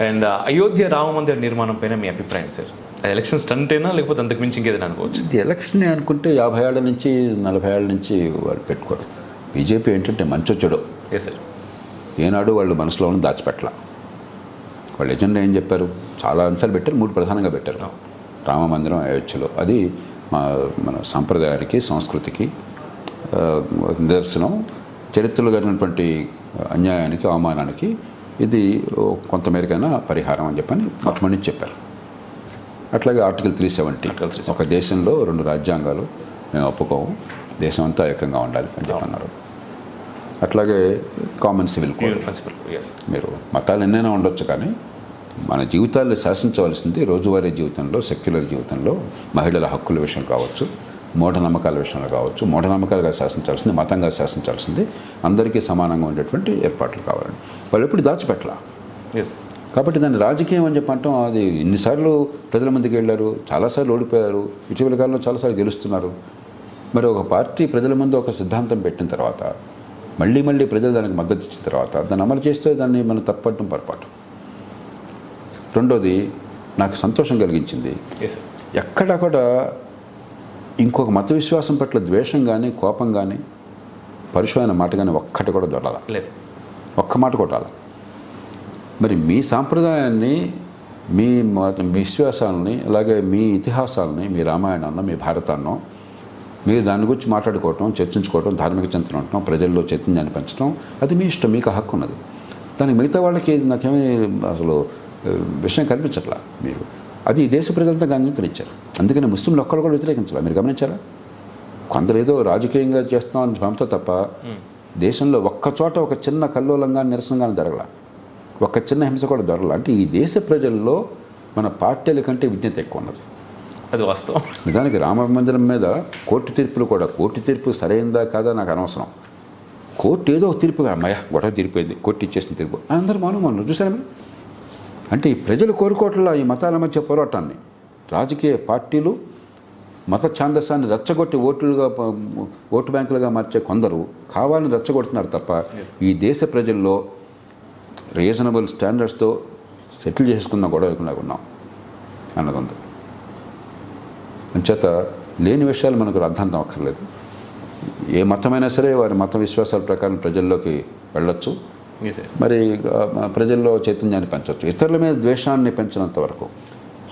And Ayodhya Rama మందిర నిర్మాణం పైన మీ అభిప్రాయం సార్ ఎలక్షన్ స్టంటేనా లేకపోతే అంతకు మించి ఇంకేదైనా అనుకోవచ్చు? ఎలక్షన్ అనుకుంటే యాభై ఏళ్ళ నుంచి నలభై ఏళ్ళ నుంచి వాళ్ళు పెట్టుకోరు. బీజేపీ ఏంటంటే మంచో చెడో. ఎస్ సార్ ఏనాడు వాళ్ళు మనసులో ఉన్న దాచిపెట్టల. వాళ్ళు ఎజెండా ఏం చెప్పారు? చాలా అంశాలు పెట్టారు మూడు ప్రధానంగా పెట్టారు. రామ మందిరం అయోధ్యలో. అది మా మన సాంప్రదాయానికి సంస్కృతికి నిదర్శనం. చరిత్రలో జరిగినటువంటి అన్యాయానికి అవమానానికి ఇది కొంతమేరకైనా పరిహారం అని చెప్పని మొట్టమొదటి నుంచి చెప్పారు. అట్లాగే ఆర్టికల్ త్రీ సెవెంటీ Article 370. ఒక దేశంలో రెండు రాజ్యాంగాలు మేము ఒప్పుకోము. దేశం అంతా ఏకంగా ఉండాలి అని చెప్పన్నారు. అట్లాగే కామన్ సివిల్ కోడ్ మీరు మతాలు ఎన్నైనా ఉండొచ్చు కానీ మన జీవితాల్లో శాసించవలసింది రోజువారీ జీవితంలో సెక్యులర్ జీవితంలో మహిళల హక్కుల విషయం కావచ్చు. మూఢనమ్మకాల విషయంలో కావచ్చు మూఢనమ్మకాలుగా శాసించాల్సింది మతంగా శాసించాల్సింది అందరికీ సమానంగా ఉండేటువంటి ఏర్పాట్లు కావాలండి. వాళ్ళు ఎప్పుడు దాచిపెట్టలా? ఎస్ కాబట్టి దాన్ని రాజకీయం అని చెప్పి అంటాం. అది ఇన్నిసార్లు ప్రజల ముందుకు వెళ్ళారు చాలాసార్లు ఓడిపోయారు ఇటీవల కాలంలో చాలాసార్లు గెలుస్తున్నారు. మరి ఒక పార్టీ ప్రజల ముందు ఒక సిద్ధాంతం పెట్టిన తర్వాత మళ్ళీ మళ్ళీ ప్రజలు దానికి మద్దతు ఇచ్చిన తర్వాత దాన్ని అమలు చేస్తే దాన్ని మనం తప్పట్టడం పొరపాటు. రెండోది నాకు సంతోషం కలిగించింది. ఎక్కడా కూడా ఇంకొక మత విశ్వాసం పట్ల ద్వేషం కానీ కోపం కానీ పరుషమైన మాట కానీ ఒక్కటి కూడా దొరల లేదు. ఒక్క మాట కొట్టాలి? మరి మీ సాంప్రదాయాన్ని మీ విశ్వాసాలని అలాగే మీ ఇతిహాసాలని మీ రామాయణాన్ని మీ భారతాన్నో మీరు దాని గురించి మాట్లాడుకోవటం చర్చించుకోవటం ధార్మిక చింతన ఉండటం ప్రజల్లో చైతన్యాన్ని పెంచడం అది మీ ఇష్టం మీకు హక్కు ఉన్నది దానికి మిగతా వాళ్ళకి నాకేమీ అసలు విషయం కనిపించట్లా మీరు అది ఈ దేశ ప్రజలంతా అంగీకరించారు. అందుకని ముస్లింలు ఒక్కరు కూడా వ్యతిరేకించాలి మీరు గమనించారా? కొందరు ఏదో రాజకీయంగా చేస్తున్నామని భ్రమతో తప్ప దేశంలో ఒక్క చోట ఒక చిన్న కల్లోలంగా నిరసనగా జరగల. ఒక్క చిన్న హింస కూడా జరగల. అంటే ఈ దేశ ప్రజల్లో మన పార్టీల కంటే విజ్ఞత ఎక్కువ ఉన్నది. అది వాస్తవం. నిజానికి రామ మందిరం మీద కోర్టు తీర్పులు కూడా కోర్టు తీర్పు సరైందా కాదా నాకు అనవసరం. కోర్టు ఏదో ఒక తీర్పు అమ్మయ్య గొడవ తీరిపోయింది. కోర్టు ఇచ్చేసిన తీర్పు. అందరూ మౌనం మనం. చూసారా? అంటే ఈ ప్రజలు కోరుకోవట్లా ఈ మతాల మధ్య పోరాటాన్ని. రాజకీయ పార్టీలు మత ఛాందస్సాన్ని రెచ్చగొట్టి ఓట్లుగా ఓటు బ్యాంకులుగా మార్చే కొందరు కావాలని రెచ్చగొడుతున్నారు తప్ప ఈ దేశ ప్రజల్లో రీజనబుల్ స్టాండర్డ్స్తో సెటిల్ చేసుకున్న గొడవ ఉన్నాం అన్నది ఉంది అంచేత లేని విషయాలు మనకు అర్థాంతం అక్కర్లేదు. ఏ మతమైనా సరే వారి మత విశ్వాసాల ప్రకారం ప్రజల్లోకి వెళ్ళొచ్చు. మరి ప్రజల్లో చైతన్యాన్ని పెంచవచ్చు ఇతరుల మీద ద్వేషాన్ని పెంచినంత వరకు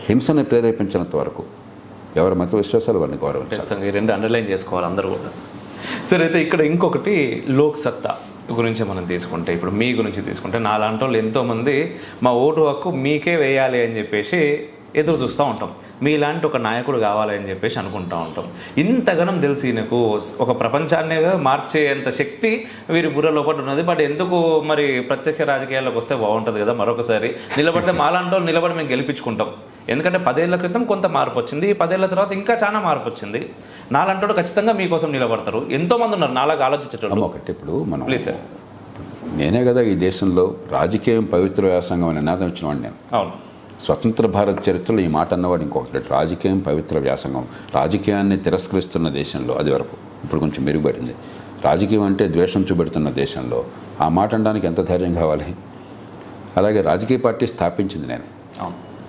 హింసని ప్రేరేపించినంత వరకు ఎవరి మత విశ్వాసాలు వారిని గౌరవించాలి. రెండు అండర్లైన్ చేసుకోవాలి అందరూ కూడా. సరే అయితే ఇక్కడ ఇంకొకటి లోక్ సత్తా గురించి మనం తీసుకుంటే ఇప్పుడు మీ గురించి తీసుకుంటే నాలాంటి వాళ్ళు ఎంతోమంది మా ఓటు హక్కు మీకే వేయాలి అని చెప్పేసి ఎదురు చూస్తూ ఉంటాం. మీలాంటి ఒక నాయకుడు కావాలి అని చెప్పేసి అనుకుంటూ ఉంటాం. ఇంతగనం తెలిసి నాకు ఒక ప్రపంచాన్ని మార్చేంత శక్తి వీరి బుర్ర లోపల ఉన్నది. బట్ ఎందుకు మరి ప్రత్యక్ష రాజకీయాల్లోకి వస్తే బాగుంటుంది కదా మరొకసారి. నిలబడితే మాలాంటి వాళ్ళు నిలబడి మేము గెలిపించుకుంటాం. ఎందుకంటే పదేళ్ళ క్రితం కొంత మార్పు వచ్చింది. పదేళ్ళ తర్వాత ఇంకా చాలా మార్పు వచ్చింది. నాలంటోడు ఖచ్చితంగా మీకోసం నిలబడతారు. ఎంతో మంది ఉన్నారు. నాలాగా ఆలోచించేటోళ్ళు. అమ్మ ఒకటి ఇప్పుడు మనం ప్లీజ్ సార్ నేనే కదా ఈ దేశంలో రాజకీయం పవిత్ర వ్యాసంగం అనే నినాదం ఇచ్చిన వాడిని నేను. అవును. స్వతంత్ర భారత్ చరిత్రలో ఈ మాట అన్నవాడు ఇంకొకటి. రాజకీయం పవిత్ర వ్యాసంగం. రాజకీయాన్ని తిరస్కరిస్తున్న దేశంలో అది వరకు ఇప్పుడు కొంచెం మెరుగుపడింది. రాజకీయం అంటే ద్వేషం చూపెడుతున్న దేశంలో ఆ మాట అనడానికి ఎంత ధైర్యం కావాలి? అలాగే రాజకీయ పార్టీ స్థాపించింది నేను.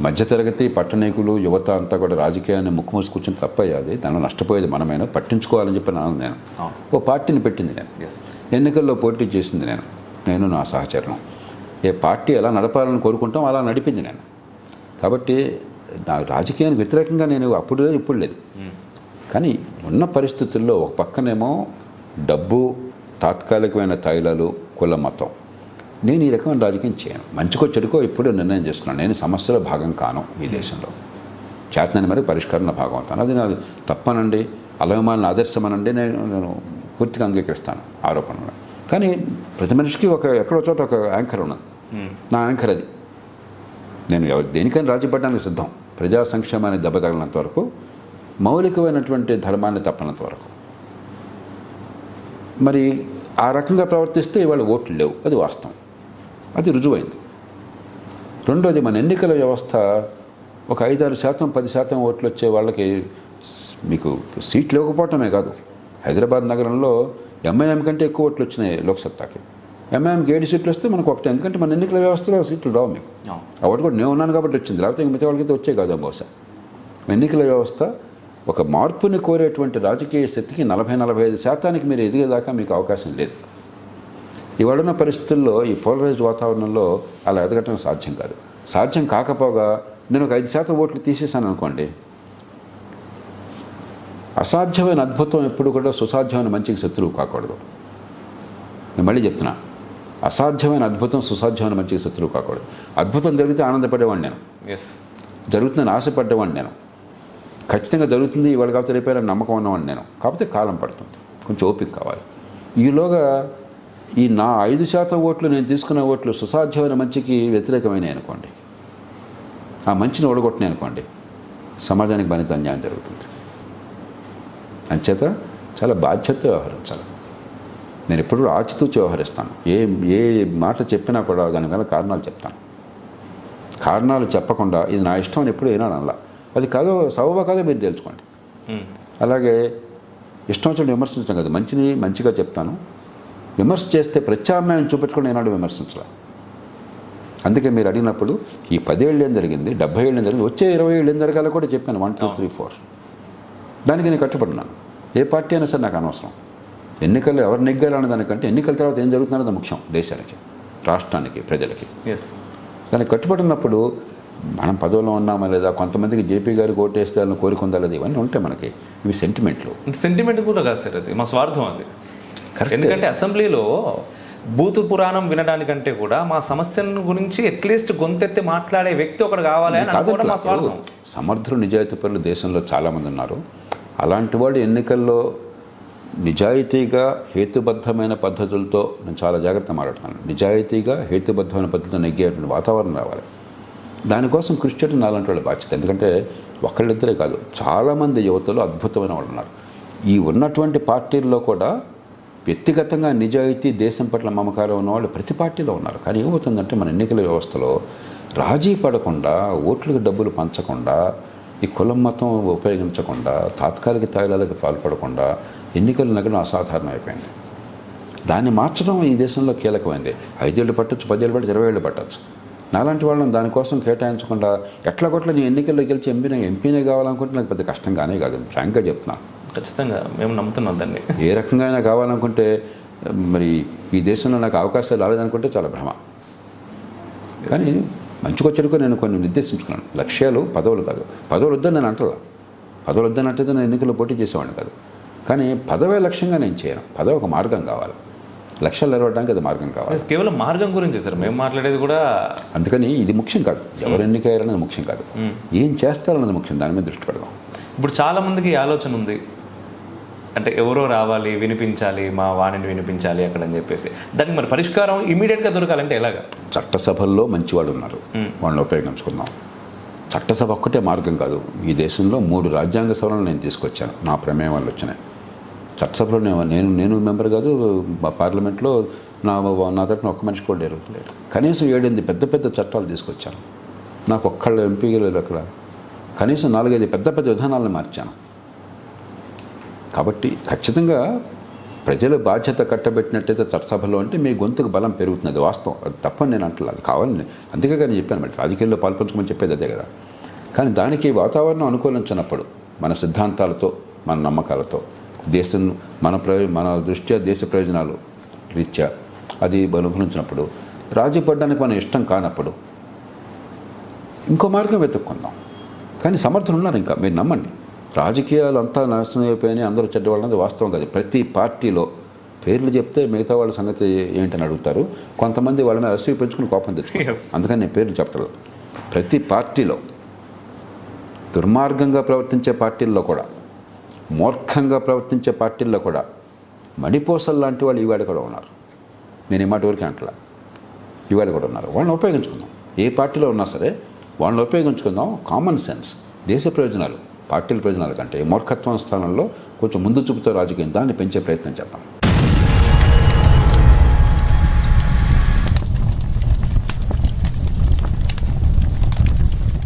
మధ్యతరగతి పట్టణీకులు యువత అంతా కూడా రాజకీయాన్ని ముక్కు మూసి కూర్చొని తప్పయ్యాది. దానిలో నష్టపోయేది మనమైనా? పట్టించుకోవాలని చెప్పి నాను. నేను ఓ పార్టీని పెట్టింది నేను. ఎన్నికల్లో పోటీ చేసింది నేను. నేను నా సహచరణం ఏ పార్టీ ఎలా నడపాలని కోరుకుంటాం అలా నడిపింది నేను. కాబట్టి నా రాజకీయానికి వ్యతిరేకంగా నేను అప్పుడు లేదు ఇప్పుడు లేదు. కానీ ఉన్న పరిస్థితుల్లో ఒక పక్కనేమో డబ్బు తాత్కాలికమైన తైలాలు కుల మతం. నేను ఈ రకమైన రాజకీయం చేయను. మంచికో చెడుకో ఇప్పుడు నిర్ణయం చేసుకున్నాను. నేను సమస్యలో భాగం కాను ఈ దేశంలో. చేతనని మరి పరిష్కారం నా భాగం అవుతాను. అది నాది తప్పనండి. అలయమాలను ఆదర్శమనండి. నేను నేను పూర్తిగా అంగీకరిస్తాను ఆరోపణలు కానీ ప్రతి మనిషికి ఒక ఎక్కడో చోట ఒక యాంకర్ ఉన్నది. నా యాంకర్ అది. నేను ఎవరు దేనికైనా రాజీపడడానికి సిద్ధం. ప్రజా సంక్షేమాన్ని దెబ్బతగినంత వరకు మౌలికమైనటువంటి ధర్మాన్ని తప్పనంత వరకు. మరి ఆ రకంగా ప్రవర్తిస్తే ఇవాళ ఓట్లు లేవు. అది వాస్తవం. అది రుజువైంది. రెండోది మన ఎన్నికల వ్యవస్థ ఒక ఐదారు శాతం పది శాతం ఓట్లు వచ్చే వాళ్ళకి మీకు సీట్లు ఇవ్వకపోవటమే కాదు. హైదరాబాద్ నగరంలో ఎంఐఎం కంటే ఎక్కువ ఓట్లు వచ్చినాయి లోక్సత్తాకి ఎంఐఎంకి ఏడు సీట్లు వస్తే మనకు ఒకటి ఎందుకంటే మన ఎన్నికల వ్యవస్థలో సీట్లు రావు మీకు. ఒకటి కూడా నేను ఉన్నాను కాబట్టి వచ్చింది. లేకపోతే మిగతా వాళ్ళకైతే వచ్చే కాదు బహుశా. ఎన్నికల వ్యవస్థ ఒక మార్పుని కోరేటువంటి రాజకీయ శక్తికి నలభై నలభై ఐదు శాతానికి మీరు ఎదిగేదాకా మీకు అవకాశం లేదు. ఇవాడున్న పరిస్థితుల్లో ఈ పోలరైజ్డ్ వాతావరణంలో అలా ఎదగటం సాధ్యం కాదు. సాధ్యం కాకపోగా నేను ఒక ఐదు శాతం ఓట్లు తీసేశాను అనుకోండి. అసాధ్యమైన అద్భుతం ఎప్పుడు కూడా సుసాధ్యమైన మంచికి శత్రువు కాకూడదు. నేను మళ్ళీ చెప్తున్నా. అసాధ్యమైన అద్భుతం సుసాధ్యమైన మంచికి శత్రువు కాకూడదు. అద్భుతం జరిగితే ఆనందపడేవాడిని నేను. ఎస్ జరుగుతుందని ఆశపడ్డవాడిని నేను. ఖచ్చితంగా జరుగుతుంది ఇవాళ కాకపోతే రేపేలా నమ్మకం ఉన్నవాడిని నేను. కాకపోతే కాలం పడుతుంది. కొంచెం ఓపిక కావాలి. ఈలోగా ఈ నా ఐదు శాతం ఓట్లు నేను తీసుకున్న ఓట్లు సుసాధ్యమైన మంచికి వ్యతిరేకమైన అనుకోండి. ఆ మంచిని ఓడగొట్టినాయి అనుకోండి. సమాజానికి మరింత అన్యాయం జరుగుతుంది. అంచేత చాలా బాధ్యత వ్యవహరించాలి. నేను ఎప్పుడు ఆచితూచి వ్యవహరిస్తాను. ఏ ఏ మాట చెప్పినా కూడా దాని వెనక కారణాలు చెప్తాను. కారణాలు చెప్పకుండా ఇది నా ఇష్టం అని ఎప్పుడు ఏనాడు అనలా. అది కాదో సబబా కాదో మీరు తెలుసుకోండి. అలాగే ఇష్టం వచ్చిన విమర్శించడం కాదు. మంచిని మంచిగా చెప్తాను. విమర్శ చేస్తే ప్రత్యామ్నాయం చూపెట్టుకుని ఏనాడు విమర్శించాలి. అందుకే మీరు అడిగినప్పుడు ఈ పదేళ్ళు ఏం జరిగింది? డెబ్బై ఏళ్ళు ఏం జరిగింది? వచ్చే ఇరవై ఏళ్ళు ఏం జరగాలో కూడా చెప్పాను. One two three four. దానికి నేను కట్టుబడినాను ఏ పార్టీ అయినా సరే నాకు అనవసరం. ఎన్నికలు ఎవరు నెగ్గాలన్న దానికంటే ఎన్నికల తర్వాత ఏం జరుగుతుందన్నది ముఖ్యం దేశానికి రాష్ట్రానికి ప్రజలకి. ఎస్ దానికి కట్టుబడినప్పుడు మనం పదవిలో ఉన్నామా లేదా కొంతమందికి జేపీ గారికి ఓటేస్తే వాళ్ళని కోరికొందా లేదా ఇవన్నీ ఉంటాయి మనకి. ఇవి సెంటిమెంట్లు సెంటిమెంట్ కూడా కాదు సార్ అది మా స్వార్థం అది. కరెక్టే. ఎందుకంటే అసెంబ్లీలో బూతు పురాణం వినడానికంటే కూడా మా సమస్యల గురించి అట్లీస్ట్ గొంతెత్తి మాట్లాడే వ్యక్తి ఒకడు కావాలి అని మా స్వార్థం. సమర్థులు నిజాయితీ పరులు దేశంలో చాలామంది ఉన్నారు. అలాంటి వాళ్ళు ఎన్నికల్లో నిజాయితీగా హేతుబద్ధమైన పద్ధతులతో నేను చాలా జాగ్రత్త మాట్లాడుతున్నాను. నిజాయితీగా హేతుబద్ధమైన పద్ధతితో నెగ్గేటువంటి వాతావరణం రావాలి. దానికోసం కృషి చేయడం నాలంటి వాళ్ళ బాధ్యత. ఎందుకంటే ఒకళ్ళిద్దరే కాదు చాలామంది యువతలు అద్భుతమైన వాళ్ళు ఉన్నారు. ఈ ఉన్నటువంటి పార్టీల్లో కూడా వ్యక్తిగతంగా నిజాయితీ దేశం పట్ల మమకారం ఉన్నవాళ్ళు ప్రతి పార్టీలో ఉన్నారు. కానీ ఏమవుతుందంటే మన ఎన్నికల వ్యవస్థలో రాజీ పడకుండా ఓట్లకు డబ్బులు పంచకుండా ఈ కులం మతం ఉపయోగించకుండా తాత్కాలిక తాయిలాలకు పాల్పడకుండా ఎన్నికలు నగరం అసాధారణం అయిపోయింది దాన్ని మార్చడం ఈ దేశంలో కీలకమైంది. ఐదేళ్ళు పట్టొచ్చు పదేళ్ళు పట్టచ్చు ఇరవై ఏళ్ళు పట్టచ్చు. నాలాంటి వాళ్ళని దానికోసం కేటాయించకుండా ఎట్లా కొట్ల నీ ఎన్నికల్లో గెలిచి ఎంపీనే ఎంపీనే కావాలనుకుంటే నాకు పెద్ద కష్టంగానే కాదు. ఫ్రాంక్గా చెప్తున్నాను ఖచ్చితంగా మేము నమ్ముతున్నాం దాన్ని. ఏ రకంగా అయినా కావాలనుకుంటే మరి ఈ దేశంలో నాకు అవకాశాలు రాలేదనుకుంటే చాలా భ్రమ. కానీ మంచుకొచ్చడికో నేను కొన్ని నిర్దేశించుకున్నాను. లక్ష్యాలు పదవులు కాదు. పదవులు వద్దని నేను అంటలా. పదవులు వద్దని అంటే నేను ఎన్నికల్లో పోటీ చేసేవాడిని కాదు. కానీ పదవే లక్ష్యంగా నేను చేయను. పదవి ఒక మార్గం కావాలి. లక్ష్యాలు నెరవేరడానికి అది మార్గం కావాలి. కేవలం మార్గం గురించి సార్. మేము మాట్లాడేది కూడా అందుకని ఇది ముఖ్యం కాదు. ఎవరు ఎన్నికయ్యారనేది ముఖ్యం కాదు. ఏం చేస్తారన్నది ముఖ్యం. దాని మీద దృష్టి పెడదాం. ఇప్పుడు చాలా మందికి ఈ ఆలోచన ఉంది. అంటే ఎవరో రావాలి వినిపించాలి మా వాణిని వినిపించాలి అక్కడ అని చెప్పేసి. దానికి మరి పరిష్కారం ఇమీడియట్గా దొరకాలంటే ఎలాగా? చట్టసభల్లో మంచివాడు ఉన్నారు. వాళ్ళని ఉపయోగించుకుందాం. చట్టసభ ఒక్కటే మార్గం కాదు. ఈ దేశంలో మూడు రాజ్యాంగ సభలను నేను తీసుకొచ్చాను. నా ప్రమేయం వల్ల వచ్చినాయి. చట్టసభలో నేను నేను మెంబర్ కాదు మా పార్లమెంట్లో నా నా తరపున ఒక్క మనిషి కూడా లేరు. కనీసం ఏడెనిమిది పెద్ద పెద్ద చట్టాలు తీసుకొచ్చాను. నాకు ఒక్కళ్ళు ఎంపీగా లేరు అక్కడ. కనీసం నాలుగైదు పెద్ద పెద్ద విధానాలను మార్చాను. కాబట్టి ఖచ్చితంగా ప్రజల బాధ్యత కట్టబెట్టినట్టయితే చట్టసభలో అంటే మీ గొంతుకు బలం పెరుగుతుంది వాస్తవం. అది తప్పని నేను అంటలేదు. అది కావాలని అందుకే కానీ చెప్పాను మరి. రాజకీయాల్లో పాల్పంచుకోమని చెప్పేది అదే కదా. కానీ దానికి వాతావరణం అనుకూలించినప్పుడు మన సిద్ధాంతాలతో మన నమ్మకాలతో దేశం మన ప్రయో మన దృష్ట్యా దేశ ప్రయోజనాలు రీత్యా అది అనుభవించినప్పుడు రాజీ పడడానికి మనం ఇష్టం కానప్పుడు ఇంకో మార్గం వెతుక్కుందాం. కానీ సమర్థులు ఉన్నారు ఇంకా. మీరు నమ్మండి. రాజకీయాలు అంతా నాశనం అయిపోయినాయి అందరూ చెడ్డవాళ్ళది వాస్తవం కాదు. ప్రతి పార్టీలో పేర్లు చెప్తే మిగతా వాళ్ళ సంగతి ఏంటని అడుగుతారు. కొంతమంది వాళ్ళ మీద అసూయ పెంచుకుని కోపం తెచ్చుకుంటారు. అందుకని నేను పేర్లు చెప్పలేదు ప్రతి పార్టీలో దుర్మార్గంగా ప్రవర్తించే పార్టీల్లో కూడా మూర్ఖంగా ప్రవర్తించే పార్టీల్లో కూడా మణిపోసల్ లాంటి వాళ్ళు ఈవేళ కూడా ఉన్నారు. నేను ఈ మాట వరకు అంటలా ఈవేళ కూడా ఉన్నారు. వాళ్ళని ఉపయోగించుకుందాం. ఏ పార్టీలో ఉన్నా సరే వాళ్ళని ఉపయోగించుకుందాం. కామన్ సెన్స్ దేశ ప్రయోజనాలు. పార్టీల ప్రయోజనాల కంటే మూర్ఖత్వం స్థానంలో కొంచెం ముందు చూపుతో రాజకీయం దాన్ని పెంచే ప్రయత్నం చేద్దాం.